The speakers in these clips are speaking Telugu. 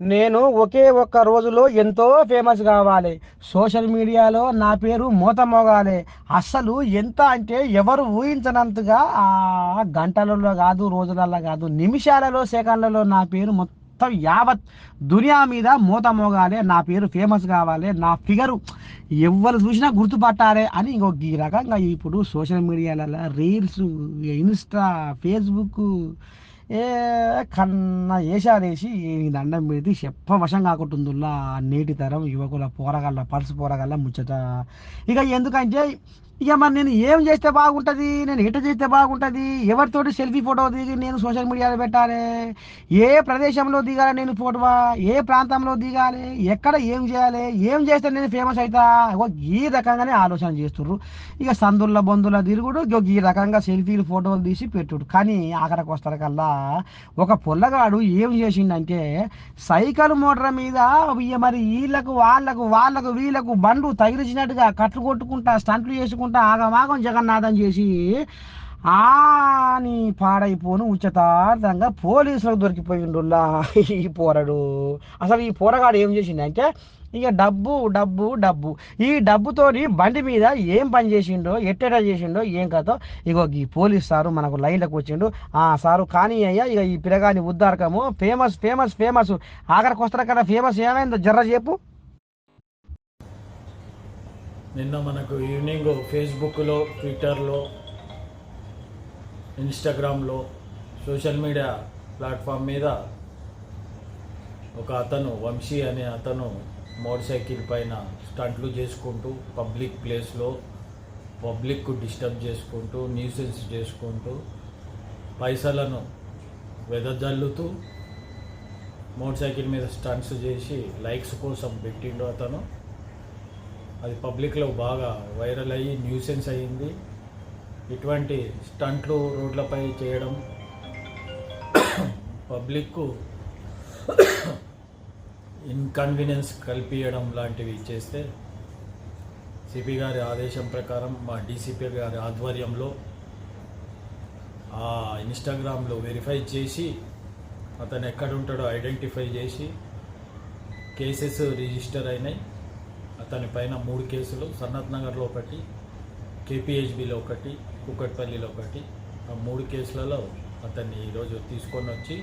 నేను ఒకే ఒక్క రోజులో ఎంతో ఫేమస్ కావాలి. సోషల్ మీడియాలో నా పేరు మూత మోగాలి అస్సలు ఎంత అంటే ఎవరు ఊహించనంతగా ఆ గంటలలో కాదు రోజులలో కాదు నిమిషాలలో సెకండ్లలో నా పేరు మొత్తం యావత్ దునియా మీద మూత మోగాలి నా పేరు ఫేమస్ కావాలి. నా ఫిగరు ఎవరు చూసినా గుర్తుపట్టాలి అని ఇంకో ఈ రకంగా ఇప్పుడు సోషల్ మీడియాలలో రీల్స్ ఇన్స్టా ఫేస్బుక్ ఏ కన్న వేసాడేసి దండం పెట్టి చెప్ప వశం కాకుంటుందిలా నేటి తరం యువకుల పోరగల్ల పర్సు పోరగల్ల ముచ్చట. ఇక ఎందుకంటే ఇక మరి నేను ఏం చేస్తే బాగుంటుంది? నేను ఎటు చేస్తే బాగుంటుంది? ఎవరితోటి సెల్ఫీ ఫోటో దిగి నేను సోషల్ మీడియాలో పెట్టాలి? ఏ ప్రదేశంలో దిగాలి నేను ఫోటో? ఏ ప్రాంతంలో దిగాలి? ఎక్కడ ఏం చేయాలి? ఏం చేస్తే నేను ఫేమస్ అవుతా ఈ రకంగానే ఆలోచన చేస్తుర్రు. ఇక సందుల బంధుల తిరుగుడు ఈ రకంగా సెల్ఫీలు ఫోటోలు తీసి పెట్టుడు. కానీ ఆఖరికి వస్తారు కల్లా ఒక పొల్లగాడు ఏం చేసిండంటే సైకిల్ మోటార్ మీద ఇక మరి వీళ్ళకు వాళ్ళకు వాళ్ళకు వీళ్ళకు బండ్లు తగిలించినట్టుగా కట్లు కొట్టుకుంటా స్టంట్లు చేసుకుంటా ఆగమాగం జగన్నాథం చేసి ఆని పాడైపోను ఉచితార్థంగా పోలీసులకు దొరికిపోయిండుల్లా ఈ పోరడు. అసలు ఈ పోరగాడు ఏం చేసిండంటే ఇక డబ్బు డబ్బు డబ్బు. ఈ డబ్బుతోని బండి మీద ఏం పని చేసిండో ఎట్టెట చేసిండో ఏం కథో ఇగో ఈ పోలీస్ సారు మనకు లైన్లోకి వచ్చిండు. ఆ సారు కానీ అయ్యా ఇక ఈ పిల్లగాని ఉద్దారకము. Famous famous famous. ఆఖరికి వస్తారు కదా ఫేమస్ ఏమైందో జర్ర చెప్పు. నిన్న మనకు ఈవినింగ్ ఫేస్బుక్లో ట్విట్టర్లో ఇన్స్టాగ్రామ్లో సోషల్ మీడియా ప్లాట్ఫామ్ మీద ఒక అతను వంశీ అనే అతను మోటార్ సైకిల్ పైన స్టంట్లు చేసుకుంటూ పబ్లిక్ ప్లేస్లో పబ్లిక్ డిస్టర్బ్ చేసుకుంటూ న్యూసెన్స్ చేసుకుంటూ పైసలను వెదజల్లుతూ మోటార్ సైకిల్ మీద స్టంట్స్ చేసి లైక్స్ కోసం పెట్టిండు అతను. అది పబ్లిక్లో బాగా వైరల్ అయ్యి న్యూసెన్స్ అయ్యింది. ఇటువంటి స్టంట్లు రోడ్లపై చేయడం పబ్లిక్కు ఇన్కన్వీనియన్స్ కల్పించడం లాంటివి చేస్తే సిపి గారి ఆదేశం ప్రకారం మా డీసీపీ గారి ఆధ్వర్యంలో ఆ ఇన్స్టాగ్రామ్లో వెరిఫై చేసి అతను ఎక్కడ ఉంటాడో ఐడెంటిఫై చేసి కేసెస్ రిజిస్టర్ అయినాయి. అతని పైన మూడు కేసులు సన్నత్ నగర్లో ఒకటి కేపీహెచ్బిలో ఒకటి కుక్కట్పల్లిలో ఒకటి. ఆ మూడు కేసులలో అతన్ని ఈరోజు తీసుకొని వచ్చి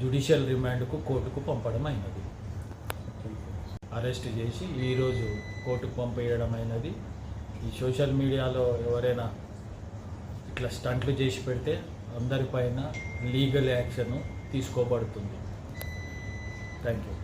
జ్యుడిషియల్ రిమాండ్కు కోర్టుకు పంపడం అయినది. అరెస్ట్ చేసి ఈరోజు కోర్టుకు పంపేయడం అయినది. ఈ సోషల్ మీడియాలో ఎవరైనా ఇట్లా స్టంట్లు చేసి పెడితే అందరిపైన లీగల్ యాక్షన్ తీసుకోబడుతుంది. Thank you.